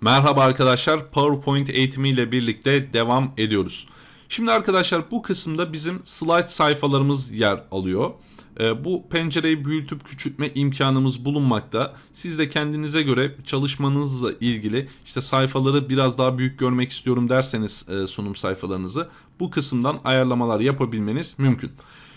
Merhaba arkadaşlar, PowerPoint eğitimiyle birlikte devam ediyoruz. Şimdi arkadaşlar bu kısımda bizim slide sayfalarımız yer alıyor. Ee, bu pencereyi büyütüp küçültme imkanımız bulunmakta. Siz de kendinize göre çalışmanızla ilgili işte sayfaları biraz daha büyük görmek istiyorum derseniz e, sunum sayfalarınızı bu kısımdan ayarlamalar yapabilmeniz mümkün.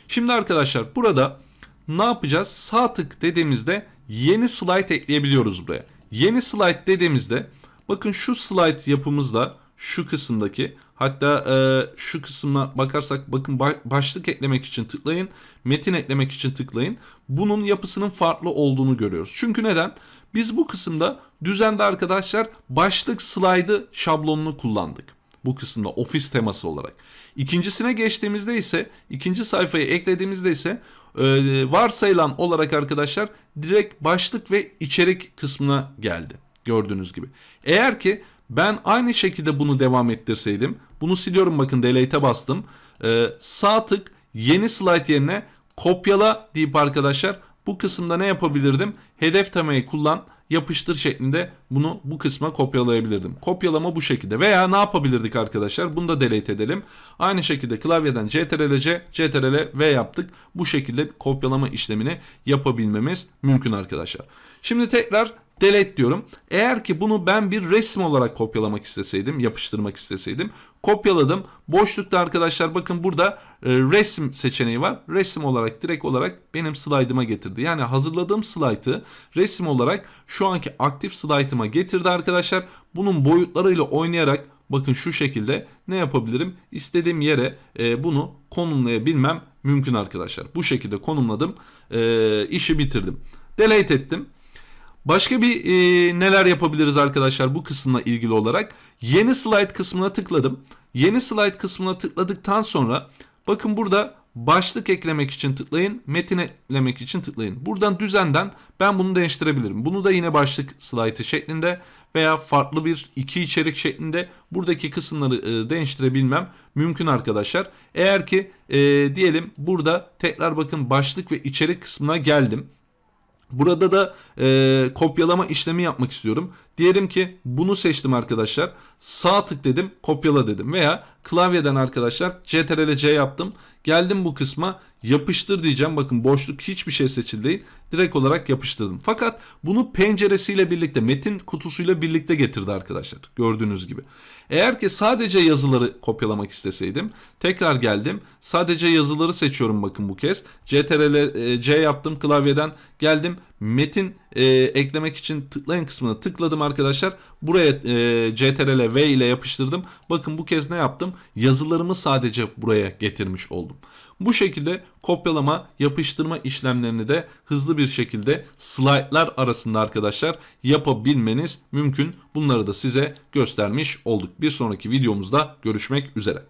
Şimdi arkadaşlar burada ne yapacağız? Sağ tık dediğimizde yeni slide ekleyebiliyoruz buraya. Yeni slide dediğimizde bakın şu slide yapımızda şu kısımdaki hatta e, şu kısmına bakarsak bakın ba- başlık eklemek için tıklayın. Metin eklemek için tıklayın. Bunun yapısının farklı olduğunu görüyoruz. Çünkü neden? Biz bu kısımda düzende arkadaşlar başlık slide'ı şablonunu kullandık bu kısımda ofis teması olarak. İkincisine geçtiğimizde ise ikinci sayfayı eklediğimizde ise e, varsayılan olarak arkadaşlar direkt başlık ve içerik kısmına geldi. Gördüğünüz gibi. Eğer ki ben aynı şekilde bunu devam ettirseydim bunu siliyorum bakın delete'e bastım. E, sağ tık yeni slide yerine kopyala deyip arkadaşlar bu kısımda ne yapabilirdim? Hedef temayı kullan yapıştır şeklinde bunu bu kısma kopyalayabilirdim. Kopyalama bu şekilde. Veya ne yapabilirdik arkadaşlar? Bunu da delete edelim. Aynı şekilde klavyeden CTRL C, CTRL V yaptık. Bu şekilde kopyalama işlemini yapabilmemiz mümkün arkadaşlar. Şimdi tekrar delete diyorum. Eğer ki bunu ben bir resim olarak kopyalamak isteseydim, yapıştırmak isteseydim, kopyaladım. Boşlukta arkadaşlar bakın burada e, resim seçeneği var. Resim olarak direkt olarak benim slaydıma getirdi. Yani hazırladığım slaytı resim olarak şu anki aktif slaytıma getirdi arkadaşlar. Bunun boyutlarıyla oynayarak bakın şu şekilde ne yapabilirim? İstediğim yere e, bunu konumlayabilmem mümkün arkadaşlar. Bu şekilde konumladım. E, işi bitirdim. Delete ettim. Başka bir e, neler yapabiliriz arkadaşlar bu kısımla ilgili olarak? Yeni slide kısmına tıkladım. Yeni slide kısmına tıkladıktan sonra bakın burada başlık eklemek için tıklayın, metin eklemek için tıklayın. Buradan düzenden ben bunu değiştirebilirim. Bunu da yine başlık slaytı şeklinde veya farklı bir iki içerik şeklinde buradaki kısımları e, değiştirebilmem mümkün arkadaşlar. Eğer ki e, diyelim burada tekrar bakın başlık ve içerik kısmına geldim. Burada da e, kopyalama işlemi yapmak istiyorum. Diyelim ki bunu seçtim arkadaşlar. Sağ tık dedim, kopyala dedim. Veya klavyeden arkadaşlar CTRL C yaptım. Geldim bu kısma yapıştır diyeceğim. Bakın boşluk hiçbir şey seçili değil. Direkt olarak yapıştırdım. Fakat bunu penceresiyle birlikte, metin kutusuyla birlikte getirdi arkadaşlar. Gördüğünüz gibi. Eğer ki sadece yazıları kopyalamak isteseydim tekrar geldim. Sadece yazıları seçiyorum bakın bu kez. CTRL e, C yaptım klavyeden geldim. Metin e, eklemek için tıklayın kısmına tıkladım arkadaşlar. Buraya e, CTRL V ile yapıştırdım. Bakın bu kez ne yaptım? Yazılarımı sadece buraya getirmiş oldum. Bu şekilde kopyalama, yapıştırma işlemlerini de hızlı bir şekilde slaytlar arasında arkadaşlar yapabilmeniz mümkün. Bunları da size göstermiş olduk. Bir sonraki videomuzda görüşmek üzere.